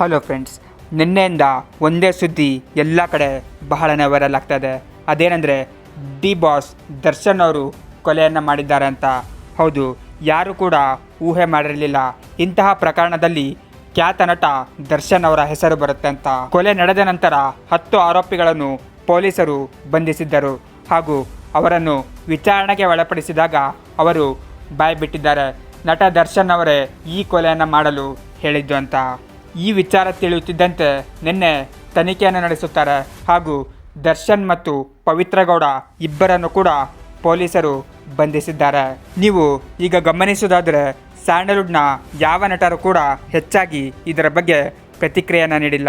Hello friends ನಿನ್ನೆಯಿಂದ ಒಂದೇ ಸುದ್ದಿ ಎಲ್ಲ ಕಡೆ ಬಹಳನೇ ವೈರಲ್ ಆಗ್ತಾಯಿದೆ ಅದೇನೆಂದರೆ ಡಿ ಬಾಸ್ ದರ್ಶನ್ ಅವರು ಕೊಲೆಯನ್ನು ಮಾಡಿದ್ದಾರೆ ಅಂತ. ಹೌದು, ಯಾರು ಕೂಡ ಊಹೆ ಮಾಡಿರಲಿಲ್ಲ. ಇಂತಹ ಪ್ರಕರಣದಲ್ಲಿ ಖ್ಯಾತ ನಟ ದರ್ಶನ್ ಅವರ ಹೆಸರು ಬರುತ್ತೆ ಅಂತ. ಕೊಲೆ ನಡೆದ ನಂತರ ಹತ್ತು ಆರೋಪಿಗಳನ್ನು ಪೊಲೀಸರು ಬಂಧಿಸಿದ್ದರು. ಹಾಗೂ ಅವರನ್ನು ವಿಚಾರಣೆಗೆ ಒಳಪಡಿಸಿದಾಗ ಅವರು ಬಾಯ್ಬಿಟ್ಟಿದ್ದಾರೆ. ನಟ ದರ್ಶನ್ ಅವರೇ ಈ ಕೊಲೆಯನ್ನು ಮಾಡಲು ಹೇಳಿದ್ದು ಅಂತ. ಈ ವಿಚಾರ ತಿಳಿಯುತ್ತಿದ್ದಂತೆ ನಿನ್ನೆ ತನಿಖೆಯನ್ನು ನಡೆಸುತ್ತಾರೆ. ಹಾಗೂ ದರ್ಶನ್ ಮತ್ತು ಪವಿತ್ರಗೌಡ ಇಬ್ಬರನ್ನು ಕೂಡ ಪೊಲೀಸರು ಬಂಧಿಸಿದ್ದಾರೆ. ನೀವು ಈಗ ಗಮನಿಸುವುದಾದರೆ, ಸ್ಯಾಂಡಲ್ವುಡ್ನ ಯಾವ ನಟರು ಕೂಡ ಹೆಚ್ಚಾಗಿ ಇದರ ಬಗ್ಗೆ ಪ್ರತಿಕ್ರಿಯೆಯನ್ನು ನೀಡಿಲ್ಲ.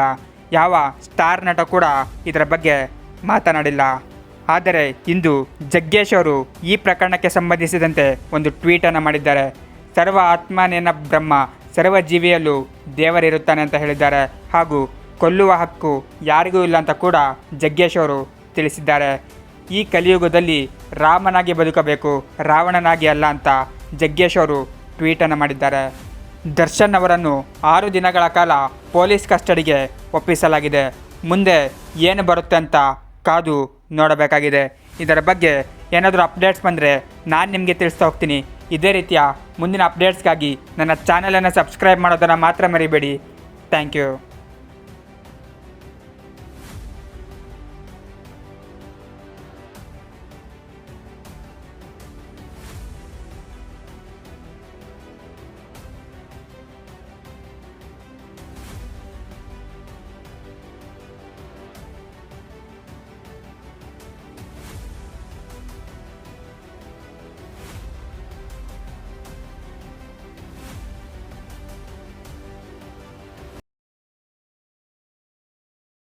ಯಾವ ಸ್ಟಾರ್ ನಟ ಕೂಡ ಇದರ ಬಗ್ಗೆ ಮಾತನಾಡಿಲ್ಲ. ಆದರೆ ಇಂದು ಜಗ್ಗೇಶ್ ಅವರು ಈ ಪ್ರಕರಣಕ್ಕೆ ಸಂಬಂಧಿಸಿದಂತೆ ಒಂದು ಟ್ವೀಟನ್ನು ಮಾಡಿದ್ದಾರೆ. ಸರ್ವ ಆತ್ಮನೇನ ಬ್ರಹ್ಮ ಸರ್ವ ಜೀವಿಯಲ್ಲೂ ದೇವರಿರುತ್ತಾನೆ ಅಂತ ಹೇಳಿದ್ದಾರೆ ಹಾಗೂ ಕೊಲ್ಲುವ ಹಕ್ಕು ಯಾರಿಗೂ ಇಲ್ಲ ಅಂತ ಕೂಡ ಜಗ್ಗೇಶ್ ಅವರು ತಿಳಿಸಿದ್ದಾರೆ. ಈ ಕಲಿಯುಗದಲ್ಲಿ ರಾಮನಾಗಿ ಬದುಕಬೇಕು, ರಾವಣನಾಗಿ ಅಲ್ಲ ಅಂತ ಜಗ್ಗೇಶ್ ಅವರು ಟ್ವೀಟನ್ನು ಮಾಡಿದ್ದಾರೆ. ದರ್ಶನ್ ಅವರನ್ನು ಆರು ದಿನಗಳ ಕಾಲ ಪೊಲೀಸ್ ಕಸ್ಟಡಿಗೆ ಒಪ್ಪಿಸಲಾಗಿದೆ. ಮುಂದೆ ಏನು ಬರುತ್ತೆ ಅಂತ ಕಾದು ನೋಡಬೇಕಾಗಿದೆ. ಇದರ ಬಗ್ಗೆ ಏನಾದರೂ ಅಪ್ಡೇಟ್ಸ್ ಬಂದರೆ ನಾನು ನಿಮಗೆ ತಿಳಿಸ್ತಾ ಹೋಗ್ತೀನಿ. ಇದೇ ರೀತಿಯ ಮುಂದಿನ ಅಪ್ಡೇಟ್ಸ್ಗಾಗಿ ನನ್ನ ಚಾನಲನ್ನು ಸಬ್ಸ್ಕ್ರೈಬ್ ಮಾಡೋದನ್ನು ಮಾತ್ರ ಮರಿಬೇಡಿ. Thank you